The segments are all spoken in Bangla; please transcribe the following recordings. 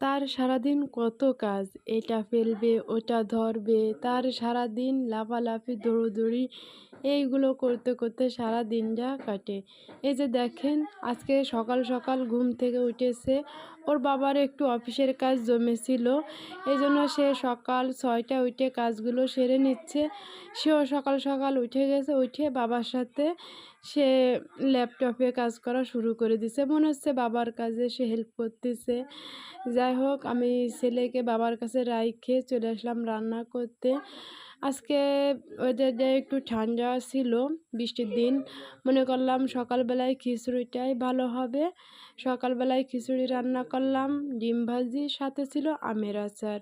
তার সারাদিন কত কাজ? এটা ফেলবে, ওটা ধরবে, তার সারাদিন লাফালাফি, দৌড়োদৌড়ি, এইগুলো করতে করতে সারা দিনটা কাটে। এই যে দেখেন, আজকে সকাল সকাল ঘুম থেকে উঠেছে। ওর বাবার একটু অফিসের কাজ জমেছিল। এই জন্য সে সকাল ছয়টা উঠে কাজগুলো সেরে নিচ্ছে। সেও সকাল সকাল উঠে গেছে, উঠে বাবার সাথে সে ল্যাপটপে কাজ করা শুরু করে দিছে। মনে হচ্ছে বাবার কাজে সে হেল্প করতেছে। যাই হোক, আমি ছেলেকে বাবার কাছে রাইখে চলে আসলাম রান্না করতে। আজকে ওয়েদারটা একটু ঠান্ডা ছিল বৃষ্টির দিন। মনে করলাম সকালবেলায় খিচুড়িটাই ভালো হবে। সকালবেলায় খিচুড়ি রান্না করলাম, ডিম ভাজি, সাথে ছিল আমের আচার।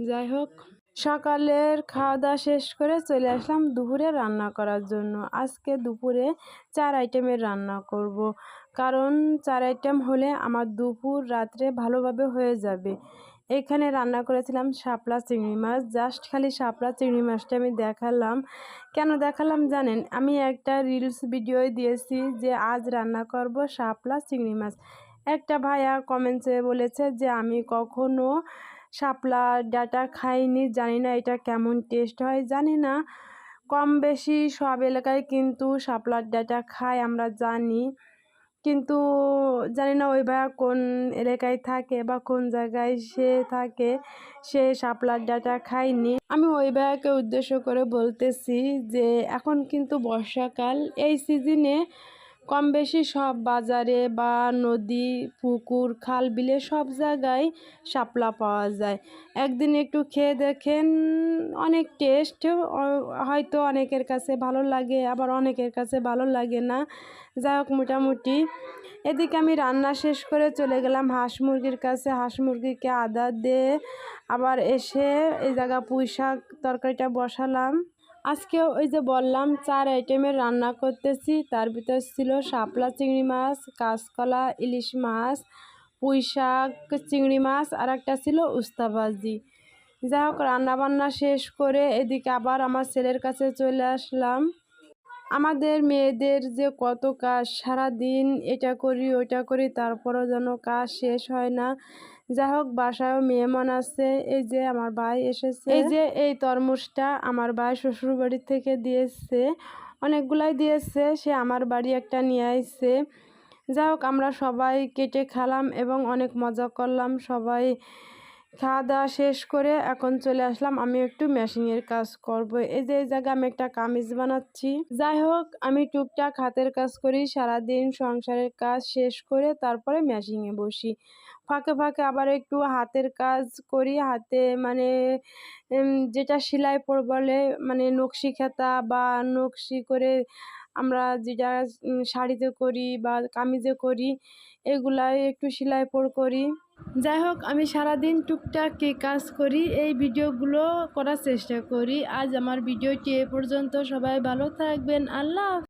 যাই হোক সকালের খাওয়া দাওয়া শেষ করে চলে আসলাম দুপুরে রান্না করার জন্য। আজকে দুপুরে চার আইটেমের রান্না করব। কারণ চার আইটেম হলে আমার দুপুর রাত্রে ভালোভাবে হয়ে যাবে। এখানে রান্না করেছিলাম শাপলা চিংড়ি মাছ। জাস্ট খালি শাপলা চিংড়ি মাছটা আমি দেখালাম। কেন দেখালাম জানেন? আমি একটা রিলস ভিডিও দিয়েছি যে আজ রান্না করব শাপলা চিংড়ি মাছ। একটা ভাইয়া কমেন্টসে বলেছে যে আমি কখনো শাপলা ডাটা খাইনি, জানি না এটা কেমন টেস্ট হয়, জানি না। কম বেশি সব এলাকায় কিন্তু শাপলার ডাটা খায় আমরা জানি। কিন্তু জানি না ওই ভাইয়া কোন এলাকায় থাকে বা কোন জায়গায় সে থাকে, সে শাপলার ডাটা খায়নি। আমি ওই ভাইয়াকে উদ্দেশ্য করে বলতেছি যে, এখন কিন্তু বর্ষাকাল, এই সিজনে কম বেশি সব বাজারে বা নদী, পুকুর, খাল, বিলে সব জায়গায় শাপলা পাওয়া যায়। একদিন একটু খেয়ে দেখেন, অনেক টেস্ট হয়তো অনেকের কাছে ভালো লাগে, আবার অনেকের কাছে ভালো লাগে না। যাই হোক, মোটামুটি এদিকে আমি রান্না শেষ করে চলে গেলাম হাঁস মুরগির কাছে। হাঁস মুরগিকে আদা দিয়ে আবার এসে এই জায়গা পুঁই শাক তরকারিটা বসালাম। আজকে ওই যে বললাম, চার আইটেমের রান্না করতেছি। তার ভিতর ছিল শাপলা চিংড়ি মাছ, কাঁচকলা, ইলিশ মাছ, পুঁই শাক, চিংড়ি মাছ, আর একটা ছিল উস্তাবাজি যাই হোক, রান্নাবান্না শেষ করে এদিকে আবার আমার ছেলের কাছে চলে আসলাম। আমাদের মেয়েদের যে কত কাজ সারা দিন এটা করি ওটা করি, তারপরও যেন কাজ শেষ হয় না। যাই হোক বাসায়ও মেহমান আছে। এই যে আমার ভাই এসেছে। এই যে এই তরমুজটা আমার ভাই শ্বশুর বাড়ি থেকে দিয়েছে। অনেকগুলাই দিয়েছে। সে আমার বাড়ি একটা নিয়ে আসছে যাই হোক আমরা সবাই কেটে খেলাম এবং অনেক মজা করলাম। সবাই খাওয়া দাওয়া শেষ করে এখন চলে আসলাম। আমি একটু মেশিনের কাজ করব। এই যে, এই জায়গায় আমি একটা কামিজ বানাচ্ছি। যাই হোক, আমি টুকটাক হাতের কাজ করি। সারাদিন সংসারের কাজ শেষ করে তারপরে মেশিনে বসি। ফাঁকে ফাঁকে আবার একটু হাতের কাজ করি। হাতে মানে যেটা সেলাই পর বলে মানে নকশি খেতা বা নকশি করে আমরা যেটা শাড়িতে করি বা কামিজে করি, এগুলাই একটু সেলাই পর করি। যাই হোক, আমি সারাদিন টুকটাক কাজ করি, এই ভিডিওগুলো করার চেষ্টা করি। আজ আমার ভিডিওটি এ পর্যন্ত। সবাই ভালো থাকবেন। আল্লাহ